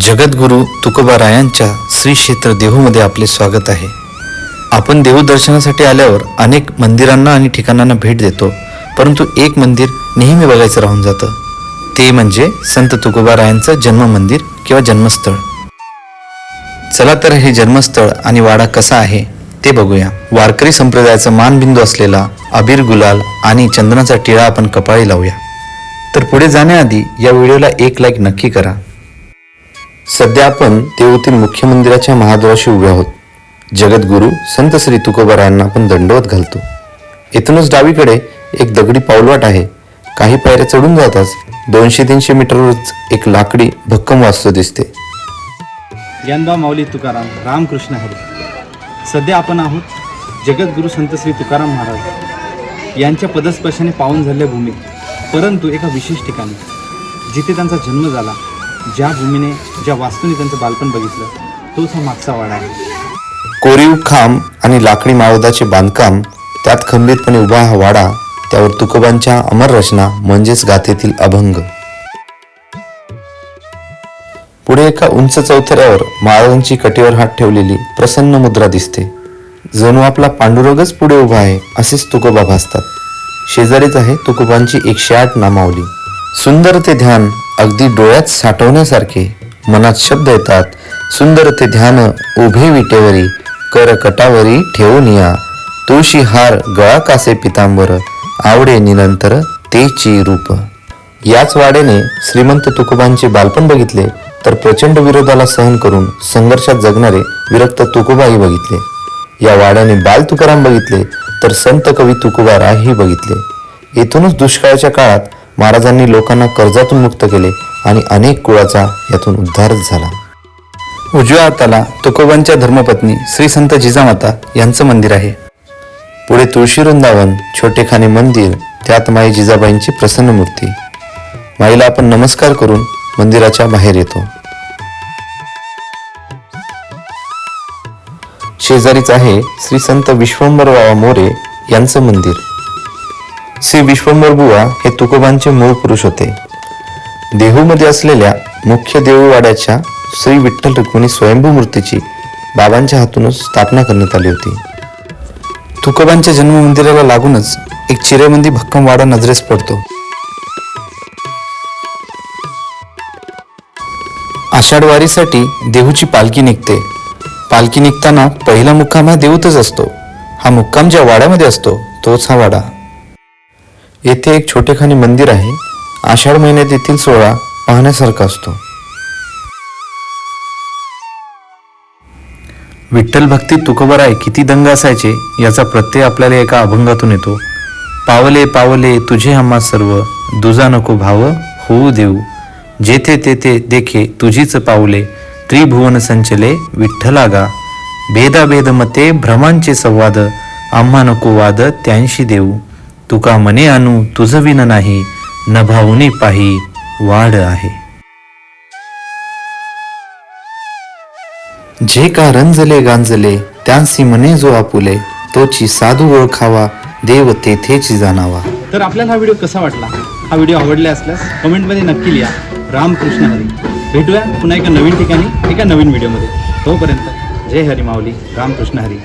जगद्गुरू तुकोबारायांच्या श्री क्षेत्र देहूमध्ये आपले स्वागत आहे. आपण देहू दर्शनासाठी आल्यावर अनेक मंदिरांना आणि ठिकाणांना भेट देतो परंतु एक मंदिर नेहमी बघायचं राहून जातं. ते म्हणजे संत तुकोबारायांचं जन्म मंदिर किंवा जन्मस्थळ. चला तर हे जन्मस्थळ आणि वाडा कसा आहे ते बघूया. वारकरी संप्रदायाचा मानबिंदू असलेला अबीर गुलाल आणि चंदनाचा टिळा आपण कपाळी लावूया. तर पुढे जाण्याआधी या व्हिडिओला एक लाईक नक्की करा. सध्या आपण देऊतील मुख्य मंदिराच्या महाद्वाराशी उभे आहोत. जगद्गुरू संत श्री तुकोबारायांना आपण दंडवत घालतो. इथूनच डावीकडे एक दगडी पाऊलवाट आहे. काही पायऱ्या चढून जाताच दोनशे तीनशे मीटरवरच एक लाकडी भक्कम वास्तू दिसते. ज्ञानबा माऊली तुकाराम रामकृष्ण हरी. सध्या आपण आहोत जगद्गुरू संत श्री तुकाराम महाराज. यांच्या पदस्पर्शाने पावन झालेल्या भूमीत परंतु एका विशेष ठिकाणी जिथे त्यांचा जन्म झाला. ज्या भूमीने ज्या वास्तूने त्यांचं बालपण बघितलं तोच हा मागचा वाडा आहे. कोरीव खांब आणि लाकडी माळोदाचे बांधकाम त्यात खंबीरपणे उभा हा वाडा त्यावर तुकोबांच्या अमर रचना म्हणजेच गाथेतील अभंग. पुढे एका उंच चौथऱ्यावर महाराजांची कटीवर हात ठेवलेली प्रसन्न मुद्रा दिसते. जणू आपला पांडुरोगच पुढे उभा आहे असेच तुकोबा भासतात. शेजारीच आहे तुकोबांची एकशे आठ नामावली. सुंदर ते ध्यान अगदी डोळ्यात साठवण्यासारखे मनात शब्द येतात सुंदर ते ध्यान उभे विटेवरी करकटावरी ठेवून या. तुळशी हार गळा कासे पितांबर आवडे निरंतर तेची रूप. याच वाड्याने श्रीमंत तुकोबांचे बालपण बघितले तर प्रचंड विरोधाला सहन करून संघर्षात जगणारे विरक्त तुकोबाही बघितले. या वाड्याने बाल तुकाराम बघितले तर संत कवी तुकोबाराही बघितले. येथूनच दुष्काळाच्या काळात महाराजांनी लोकांना कर्जातून मुक्त केले आणि अनेक कुळाचा यातून उद्धारच झाला. उजव्या हाताला तुकोबांच्या धर्मपत्नी श्री संत जिजामाता यांचं मंदिर आहे. पुढे तुळशी वृंदावन छोटेखाने मंदिर त्यात माई जिजाबाईंची प्रसन्न मूर्ती. माईला आपण नमस्कार करून मंदिराच्या बाहेर येतो. शेजारीच आहे श्री संत विश्वंभर बाबा मोरे यांचं मंदिर. श्री विश्वंभर बुवा हे तुकोबांचे मूळ पुरुष होते. देहूमध्ये असलेल्या मुख्य देऊळवाड्याच्या श्री विठ्ठल रुक्मिणी स्वयंभू मूर्तीची बाबांच्या हातूनच स्थापना करण्यात आली होती. तुकोबांच्या जन्म मंदिराला लागूनच एक चिरेमंदी भक्कम वाडा नजरेस पडतो. आषाढवारीसाठी देहूची पालखी निघते. पालखी निघताना पहिला मुक्काम हा देऊतच असतो. हा मुक्काम ज्या वाड्यामध्ये असतो तोच हा वाडा. येथे एक छोटेखानी मंदिर आहे. आषाढ महिन्यात येथील सोहळा पाहण्यासारखा असतो. विठ्ठल भक्ती तुकोबराय किती दंग असायचे याचा प्रत्यय आपल्याला एका अभंगातून येतो. पावले पावले तुझे आम्हा सर्व दुजा नको भाव होऊ देऊ. जेथे तेथे देखे तुझीच पावले त्रिभुवन संचले विठ्ठलागा. भेदाभेद मते भ्रमांचे संवाद आम्हा नको वाद त्यांशी देऊ. तुका मने आणू तुझ विन नाही न भावनी पाही वाढ आहे. जे का रंजले गांजले त्यांसी मने जो आपुले तोची साधू ओळखावा देव तेथेची जाणावा. तर आपल्याला हा व्हिडिओ कसा वाटला? हा व्हिडिओ आवडला असल्यास कमेंटमध्ये नक्की लिहा. रामकृष्ण हरी. भेटूया पुन्हा एका नवीन ठिकाणी एका नवीन व्हिडिओमध्ये. तोपर्यंत जय हरी माऊली रामकृष्ण हरी.